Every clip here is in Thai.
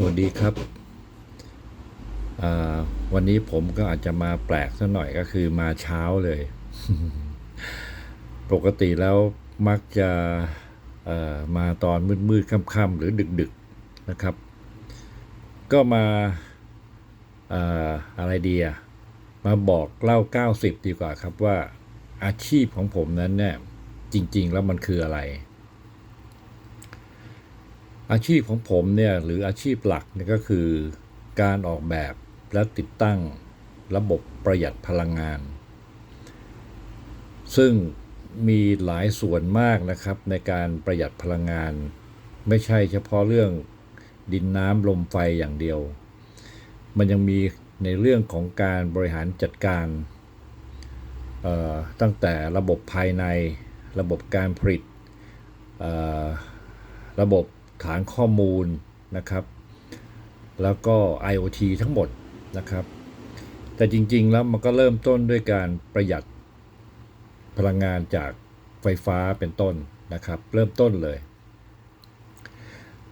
สวัสดีครับ วันนี้ผมก็อาจจะมาแปลกสักหน่อยก็คือมาเช้าเลย ปกติแล้วมักจะมาตอนมืดๆค่ำๆหรือดึกๆนะครับ ก็มาเอ่ออะไรดีอะมาบอกเล่า 90 ดีกว่าครับว่าอาชีพของผมนั้นเนี่ยจริง ๆ แล้วมันคืออะไร อาชีพของผมเนี่ยหรืออาชีพหลักเนี่ยก็คือ การออกแบบและติดตั้งระบบประหยัดพลังงาน ซึ่งมีหลายส่วนมากนะครับในการประหยัดพลังงาน ไม่ใช่เฉพาะเรื่องดินน้ำลมไฟอย่างเดียว มันยังมีในเรื่องของการบริหารจัดการ ตั้งแต่ระบบภายใน ระบบการผลิตระบบ ฐานข้อมูลนะครับ แล้วก็ IoT ทั้งหมดนะครับ แต่จริงๆแล้วมันก็เริ่มต้นด้วยการประหยัดพลังงานจากไฟฟ้าเป็นต้นนะครับ เริ่มต้นเลย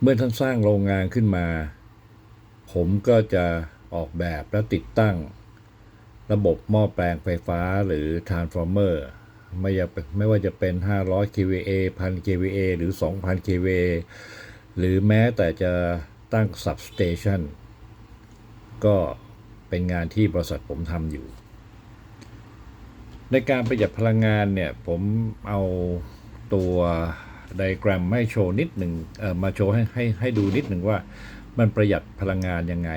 เมื่อท่านสร้างโรงงานขึ้นมา ผมก็จะออกแบบและติดตั้ง ระบบหม้อแปลงไฟฟ้าหรือ transformer ไม่ว่าไม่ว่าจะเป็น 500 kVA 1000 kVA หรือ 2,000 kVA หรือแม้แต่จะตั้ง substation ก็เป็นงานที่บริษัทผมทำอยู่ ในการประหยัดพลังงานเนี่ย ผมเอาตัวไดแกรมให้โชว์นิดหนึ่งมาโชว์ให้ให้ให้ดูนิดหนึ่งว่ามันประหยัดพลังงานยังไง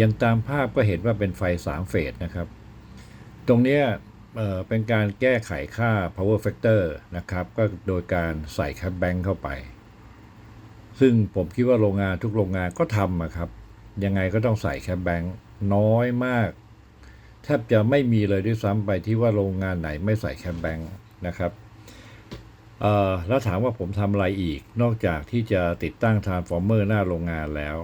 ยังตามภาพก็เห็นว่าเป็นไฟ 3 เฟสนะครับ ตรงนี้เป็นการแก้ไขค่า power factor นะครับ ก็โดยการใส่คับแบงเข้าไป ซึ่งผมคิดว่าโรงงานทุกโรงงานก็ทำอะครับ ยังไงก็ต้องใส่แคปแบงค์น้อยมาก แทบจะไม่มีเลยด้วยซ้ำไปที่ว่าโรงงานไหนไม่ใส่แคปแบงค์นะครับเอ่อแล้วถามว่าผมทำอะไรอีก นอกจากที่จะติดตั้ง transformer หน้าโรงงานแล้ว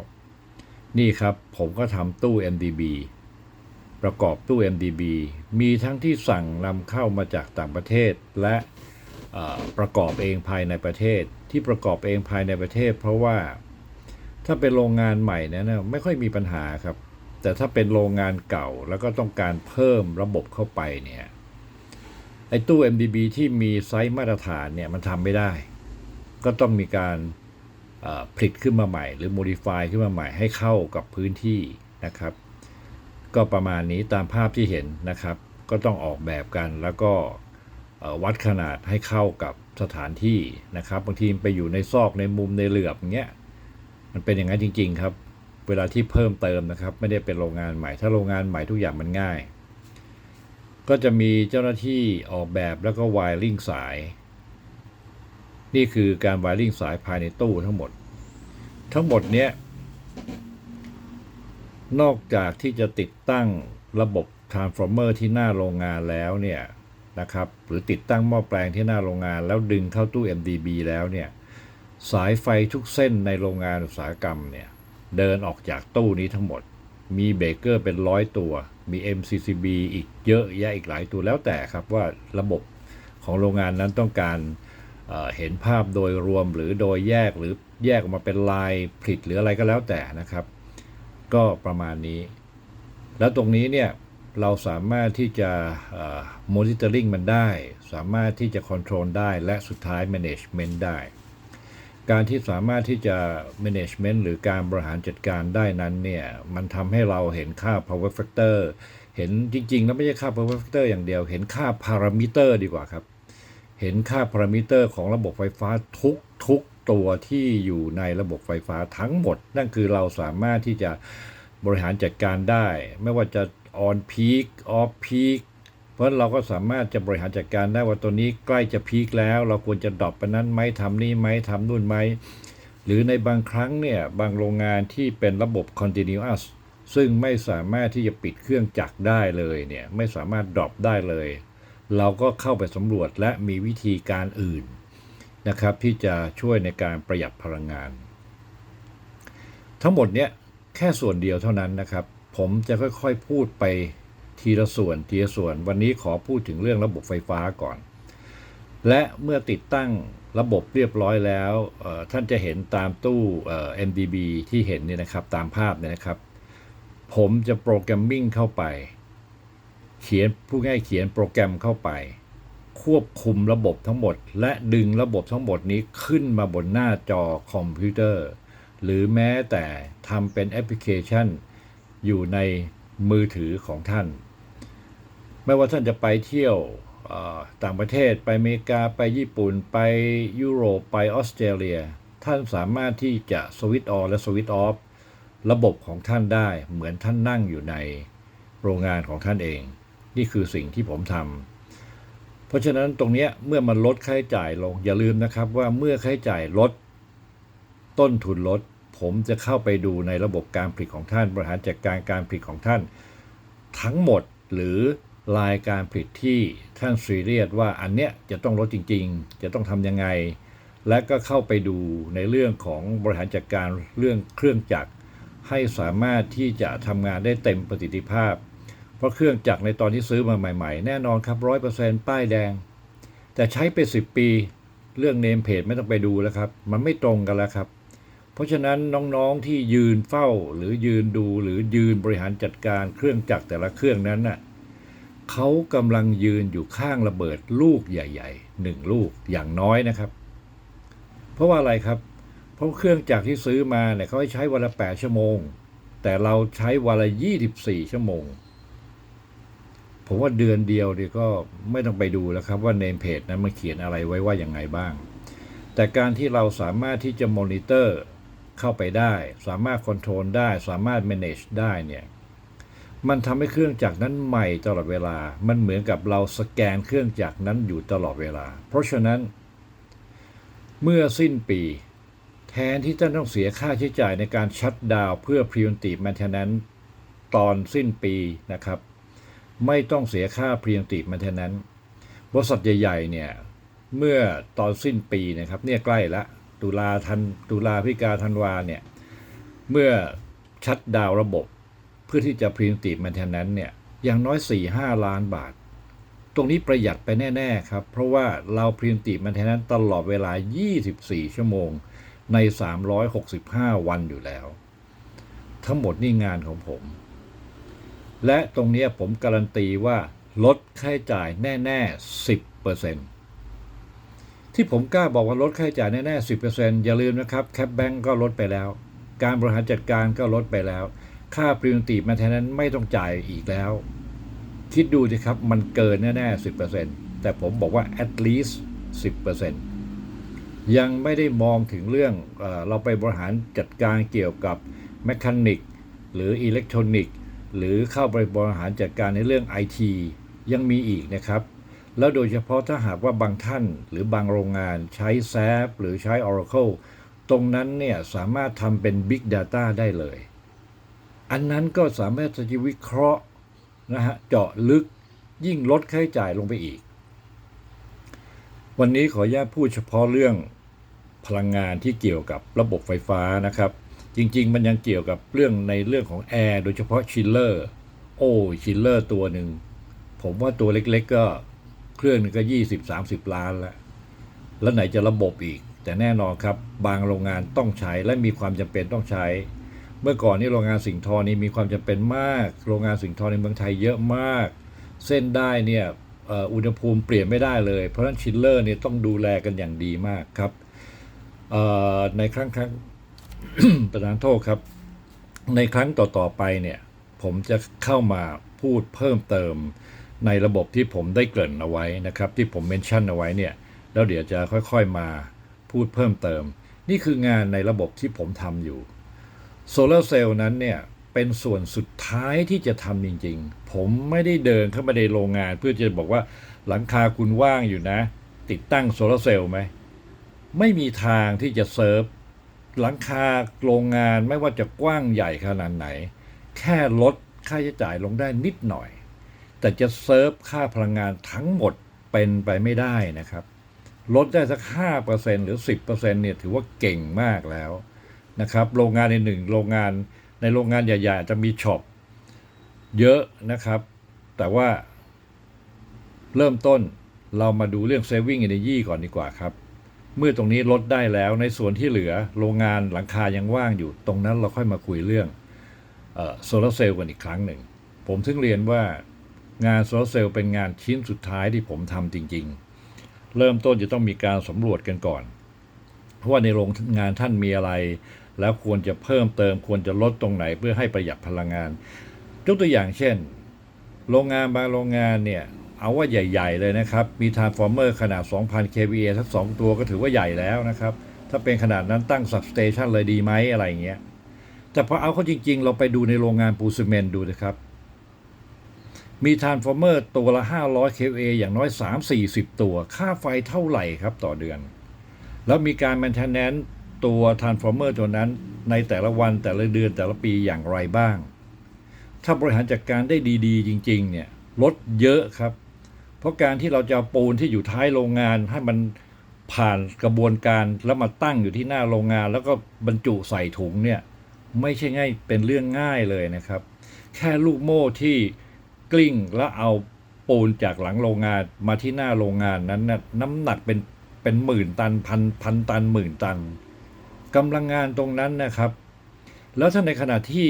นี่ครับผมก็ทำตู้ MDB ประกอบตู้ MDB มีทั้งที่สั่งนำเข้ามาจากต่างประเทศและ ประกอบเองภายในประเทศ ที่ประกอบเองภายในประเทศ เพราะว่าถ้าเป็นโรงงานใหม่เนี่ยนะไม่ค่อยมีปัญหาครับ แต่ถ้าเป็นโรงงานเก่าแล้วก็ต้องการเพิ่มระบบเข้าไปเนี่ยไอ้ตู้ MDB ที่มีไซส์มาตรฐานเนี่ยมันทำไม่ได้ ก็ต้องมีการผลิตขึ้นมาใหม่ หรือ modify ขึ้นมาใหม่ให้เข้ากับพื้นที่นะครับ ก็ประมาณนี้ตามภาพที่เห็นนะครับ ก็ต้องออกแบบกันแล้วก็ วัดขนาดให้เข้ากับสถานที่นะครับ บางทีไปอยู่ในซอกในมุมในเหลือบเงี้ยมันเป็นอย่างนั้นจริง ๆ ครับ เวลาที่เพิ่มเติมนะครับ ไม่ได้เป็นโรงงานใหม่ ถ้าโรงงานใหม่ทุกอย่างมันง่าย ก็จะมีเจ้าหน้าที่ออกแบบแล้วก็วายริ่งสาย นี่คือการวายริ่งสายภายในตู้ทั้งหมด ทั้งหมดเนี้ยนอกจากที่จะติดตั้งระบบ transformer ที่หน้าโรงงานแล้วเนี่ย นะครับหรือติดตั้งหม้อแปลงที่หน้าโรงงาน แล้วดึงเข้าตู้ MDB แล้วเนี่ยสายไฟทุกเส้นในโรงงานอุตสาหกรรมเนี่ยเดินออกจากตู้นี้ทั้งหมด มีเบรกเกอร์เป็นร้อยตัว มี MCCB อีกเยอะแยะอีกหลายตัวแล้วแต่ครับว่าระบบของโรงงานนั้นต้องการเอ่อเห็นภาพโดยรวมหรือโดยแยกหรือแยกออกมาเป็นลายผลิตหรืออะไรก็แล้วแต่นะครับ ก็ประมาณนี้ แล้วตรงนี้เนี่ย เราสามารถที่จะเอ่อ monitoring มันได้ สามารถที่จะ control ได้ และสุดท้าย management ได้ การที่สามารถที่จะ management หรือการบริหารจัดการได้นั้นเนี่ย มันทำให้เราเห็นค่า power factor เห็นจริงๆ แล้วไม่ใช่ค่า power factor อย่างเดียว เห็นค่า parameter ดีกว่าครับ เห็นค่า parameter ของระบบไฟฟ้าทุกทุกตัวที่อยู่ในระบบไฟฟ้าทั้งหมด นั่นคือเราสามารถที่จะ บริหารจัดการได้ ไม่ว่าจะ on peak off peak เพราะเราก็สามารถจะบริหารจัดการได้ว่าตัวนี้ใกล้จะพีคแล้ว เราควรจะดรอปไปนั้นไหมทำนี่ไหมทำนู่นไหมหรือในบางครั้งเนี่ยบางโรงงานที่เป็นระบบ continuous ซึ่งไม่สามารถที่จะปิดเครื่องจักรได้เลยเนี่ยไม่สามารถดรอปได้เลย เราก็เข้าไปสำรวจและมีวิธีการอื่นนะครับที่จะช่วยในการประหยัดพลังงาน ทั้งหมดเนี้ย แค่ส่วนเดียวเท่านั้นนะครับ ผมจะค่อยๆพูดไปทีละส่วนทีละส่วน วันนี้ขอพูดถึงเรื่องระบบไฟฟ้าก่อน และเมื่อติดตั้งระบบเรียบร้อยแล้วท่านจะเห็นตามตู้ MDB ที่เห็นนี่นะครับตามภาพเนี่ยนะครับ ผมจะโปรแกรมมิ่งเข้าไป เขียนผู้ง่ายเขียนโปรแกรมเข้าไป ควบคุมระบบทั้งหมด และดึงระบบทั้งหมดนี้ขึ้นมาบนหน้าจอคอมพิวเตอร์ หรือแม้แต่ทำเป็นแอปพลิเคชัน อยู่ในมือถือของท่าน ไม่ว่าท่านจะไปเที่ยวต่างประเทศไปอเมริกาไปญี่ปุ่น ไปยุโรปไปออสเตรเลีย ท่านสามารถที่จะสวิตออนและสวิตออฟระบบของท่านได้เหมือนท่านนั่งอยู่ในโรงงานของท่านเอง นี่คือสิ่งที่ผมทำเพราะฉะนั้นตรงนี้เมื่อมันลดค่าใช้จ่ายลงอย่าลืมนะครับว่าเมื่อค่าใช้จ่ายลด ต้นทุนลด ผมจะเข้าไปดูในระบบการผลิตของท่าน บริหารจัดการการผลิตของท่าน ทั้งหมดหรือรายการผลิตที่ท่านซีเรียสว่าอันเนี้ยจะต้องลดจริง ๆ จะต้องทำยังไง และก็เข้าไปดูในเรื่องของบริหารจัดการเรื่องเครื่องจักร ให้สามารถที่จะทำงานได้เต็มประสิทธิภาพ เพราะเครื่องจักรในตอนที่ซื้อมาใหม่ ๆ แน่นอนครับร้อยเปอร์เซ็นต์ป้ายแดง แต่ใช้ไปสิบปี เรื่องเนมเพจไม่ต้องไปดูแล้วครับ มันไม่ตรงกันแล้วครับ เพราะฉะนั้นน้องๆที่ยืนเฝ้าหรือยืนดูหรือยืนบริหารจัดการเครื่องจักรแต่ละเครื่องนั้นน่ะเขากำลังยืนอยู่ข้างระเบิดลูกใหญ่ๆหนึ่งลูกอย่างน้อยนะครับ เพราะว่าอะไรครับ เพราะเครื่องจักรที่ซื้อมาเนี่ยเขาให้ใช้วันละแปดชั่วโมง แต่เราใช้วันละยี่สิบสี่ชั่วโมง ผมว่าเดือนเดียวเนี่ยก็ไม่ต้องไปดูแล้วครับว่าเนมเพจนั้นมันเขียนอะไรไว้ว่าอย่างไงบ้าง แต่การที่เราสามารถที่จะมอนิเตอร์ เข้าไปได้ สามารถคอนโทรลได้ สามารถ manage ได้เนี่ยมันทำให้เครื่องจักรนั้นใหม่ตลอดเวลา มันเหมือนกับเราสแกนเครื่องจักรนั้นอยู่ตลอดเวลา เพราะฉะนั้น เมื่อสิ้นปี แทนที่ท่านต้องเสียค่าใช้จ่ายในการชัดดาวเพื่อ preventive maintenance ตอนสิ้นปีนะครับ ไม่ต้องเสียค่า preventive maintenance บริษัทใหญ่ๆเนี่ยเมื่อตอนสิ้นปีนะครับเนี่ยใกล้ละ ตุลาทันตุลาพิกาธันวาเนี่ย เมื่อชัดดาวระบบ เพื่อที่จะ preventive maintenance เนี่ยอย่างน้อย 4-5 ล้านบาท ตรงนี้ประหยัดไปแน่ ๆ ครับ เพราะว่าเรา preventive maintenance ตลอดเวลา 24 ชั่วโมงใน 365 วันอยู่แล้ว ทั้งหมดนี่งานของผม และตรงนี้ผมการันตีว่าลดค่าใช้จ่ายแน่ ๆ 10% ที่ผมกล้าบอกว่าลดค่าใช้จ่ายแน่ๆ10%อย่าลืมนะครับแคปแบงก์ก็ลดไปแล้ว การบริหารจัดการก็ลดไปแล้ว ค่า preventive maintenance ไม่ต้องจ่ายอีกแล้ว คิดดูสิครับมันเกินแน่ๆ10%แต่ผมบอกว่า at least 10%ยังไม่ได้มองถึงเรื่องเอเราไปบริหารจัดการเกี่ยวกับแมคานิกหรืออิเล็กทรอนิกส์หรือเข้าไปบริหารจัดการในเรื่อง IT ยังมีอีกนะครับ แล้วโดยเฉพาะถ้าหากว่าบางท่านหรือบางโรงงานใช้ SAP หรือใช้ Oracle ตรงนั้นเนี่ยสามารถทำเป็น Big Data ได้เลย อันนั้นก็สามารถจะวิเคราะห์นะฮะเจาะลึกยิ่งลดค่าใช้จ่ายลงไปอีก วันนี้ขออนุญาตพูดเฉพาะเรื่องพลังงานที่เกี่ยวกับระบบไฟฟ้านะครับ จริง ๆ มันยังเกี่ยวกับเรื่องในเรื่องของแอร์โดยเฉพาะชิลเลอร์โอ้ชิลเลอร์ตัวหนึ่งผมว่าตัวเล็กๆก็ เครื่องนึงก็20-30ล้านแล้ว แล้วไหนจะระบบอีก แต่แน่นอนครับ บางโรงงานต้องใช้และมีความจำเป็นต้องใช้ เมื่อก่อนนี่โรงงานสิงทอนี่มีความจำเป็นมาก โรงงานสิงทอในเมืองไทยเยอะมาก เส้นได้เนี่ยอุณหภูมิเปลี่ยนไม่ได้เลย เพราะฉะนั้นชิลเลอร์เนี่ยต้องดูแลกันอย่างดีมากครับในครั้งครั้งประธานโทษครับ ในครั้งต่อๆไปเนี่ย ผมจะเข้ามาพูดเพิ่มเติม ในระบบที่ผมได้เกริ่นเอาไว้นะครับ ที่ผมเมนชั่นเอาไว้เนี่ยแล้วเดี๋ยวจะค่อยๆมาพูดเพิ่มเติม นี่คืองานในระบบที่ผมทำอยู่โซลาร์เซลล์นั้นเนี่ยเป็นส่วนสุดท้ายที่จะทำจริงๆ ผมไม่ได้เดินเข้ามาในโรงงาน เพื่อจะบอกว่าหลังคาคุณว่างอยู่นะ ติดตั้งโซลาร์เซลล์ไหม ไม่มีทางที่จะเซิร์ฟ หลังคาโรงงานไม่ว่าจะกว้างใหญ่ขนาดไหน แค่ลดค่าใช้จ่ายลงได้นิดหน่อย แต่จะเซิร์ฟค่าพลังงานทั้งหมดเป็นไปไม่ได้นะครับ ลดได้สัก 5%หรือ 10%เนี่ยถือว่าเก่งมากแล้วนะครับ โรงงานในหนึ่งโรงงานในโรงงานใหญ่ๆจจะมีช็อปเยอะนะครับ แต่ว่าเริ่มต้นเรามาดูเรื่อง saving energy ก่อนดีกว่าครับ เมื่อตรงนี้ลดได้แล้วในส่วนที่เหลือโรงงานหลังคายังว่างอยู่ ตรงนั้นเราค่อยมาคุยเรื่องโซลาร์เซลล์กันอีกครั้งหนึ่ง ผมถึงเรียนว่า งานโซลเซลล์เป็นงานชิ้นสุดท้ายที่ผมทำจริง ๆ เริ่มต้นจะต้องมีการสำรวจกันก่อนเพราะว่าในโรงงานท่านมีอะไร แล้วควรจะเพิ่มเติมควรจะลดตรงไหนเพื่อให้ประหยัดพลังงานยกตัวอย่างเช่น โรงงานบางโรงงานเนี่ยเอาว่าใหญ่ ๆ เลยนะครับ มีทานส์ฟอร์เมอร์ขนาด 2,000 kVA ทั้งสองตัวก็ถือว่าใหญ่แล้วนะครับ ถ้าเป็นขนาดนั้นตั้ง substation เลยดีไหมอะไรเงี้ยแต่พอเอาเข้าจริง ๆ เราไปดูในโรงงานปูซีเมนต์ดูนะครับ มีทรานส์ฟอร์เมอร์ตัวละ 500 kVA อย่างน้อย 3-40 ตัว ค่าไฟเท่าไหร่ครับต่อเดือน แล้วมีการ maintenance ตัว transformer ตัวนั้นในแต่ละวันแต่ละเดือนแต่ละปีอย่างไรบ้าง ถ้าบริหารจัดการได้ดีๆ จริง ๆ เนี่ยลดเยอะครับ เพราะการที่เราจะาปูนที่อยู่ท้ายโรงงานให้มันผ่านกระบวนการแล้วมาตั้งอยู่ที่หน้าโรงงาน แล้วก็บรรจุใส่ถุงเนี่ยไม่ใช่ง่ายเป็นเรื่องง่ายเลยนะครับ แค่ลูกโม่ที่ กลิ้งแล้วเอาปูนจากหลังโรงงานมาที่หน้าโรงงานนั้นนะน้ำหนักเป็นเป็นหมื่นตันพันพันตันหมื่นตันกำลังงานตรงนั้นนะครับ แล้วถ้าในขณะที่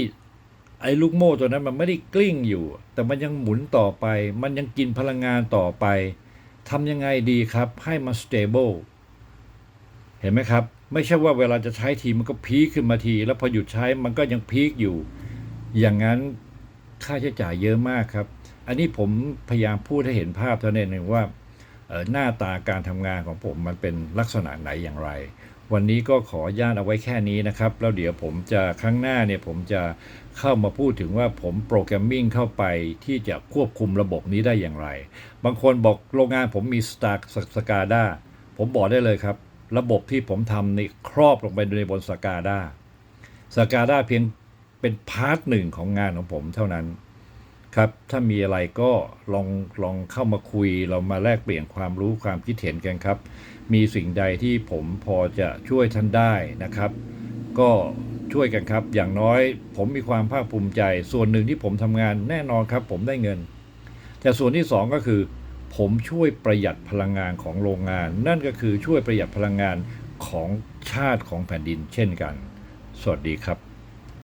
ไอ้ลูกโม่ตัวนั้นมันไม่ได้กลิ้งอยู่ แต่มันยังหมุนต่อไป มันยังกินพลังงานต่อไปทำยังไงดีครับ ให้มัน stable เห็นไหมครับ ไม่ใช่ว่าเวลาจะใช้ทีมันก็พีคขึ้นมาที แล้วพอหยุดใช้มันก็ยังพีคอยู่ อย่างนั้น ค่าใช้จ่ายเยอะมากครับ อันนี้ผมพยายามพูดให้เห็นภาพเท่านั้นเองว่าหน้าตาการทำงานของผมมันเป็นลักษณะไหนอย่างไร วันนี้ก็ขอญาตเอาไว้แค่นี้นะครับ แล้วเดี๋ยวผมจะครั้งหน้าเนี่ยผมจะเข้ามาพูดถึงว่าผมโปรแกรมมิ่งเข้าไปที่จะควบคุมระบบนี้ได้อย่างไร บางคนบอกโรงงานผมมีสตาร์สกาดาผมบอกได้เลยครับ ระบบที่ผมทำนี่ครอบลงไปในบนสกาดาสกาดาเพียง เป็นพาร์ทหนึ่งของงานของผมเท่านั้นครับ ถ้ามีอะไรก็ลองลองเข้ามาคุย เรามาแลกเปลี่ยนความรู้ความคิดเห็นกันครับ มีสิ่งใดที่ผมพอจะช่วยท่านได้นะครับ ก็ช่วยกันครับ อย่างน้อยผมมีความภาคภูมิใจ ส่วนหนึ่งที่ผมทำงานแน่นอนครับ ผมได้เงิน แต่ส่วนที่สองก็คือ ผมช่วยประหยัดพลังงานของโรงงาน นั่นก็คือช่วยประหยัดพลังงานของชาติของแผ่นดินเช่นกัน สวัสดีครับ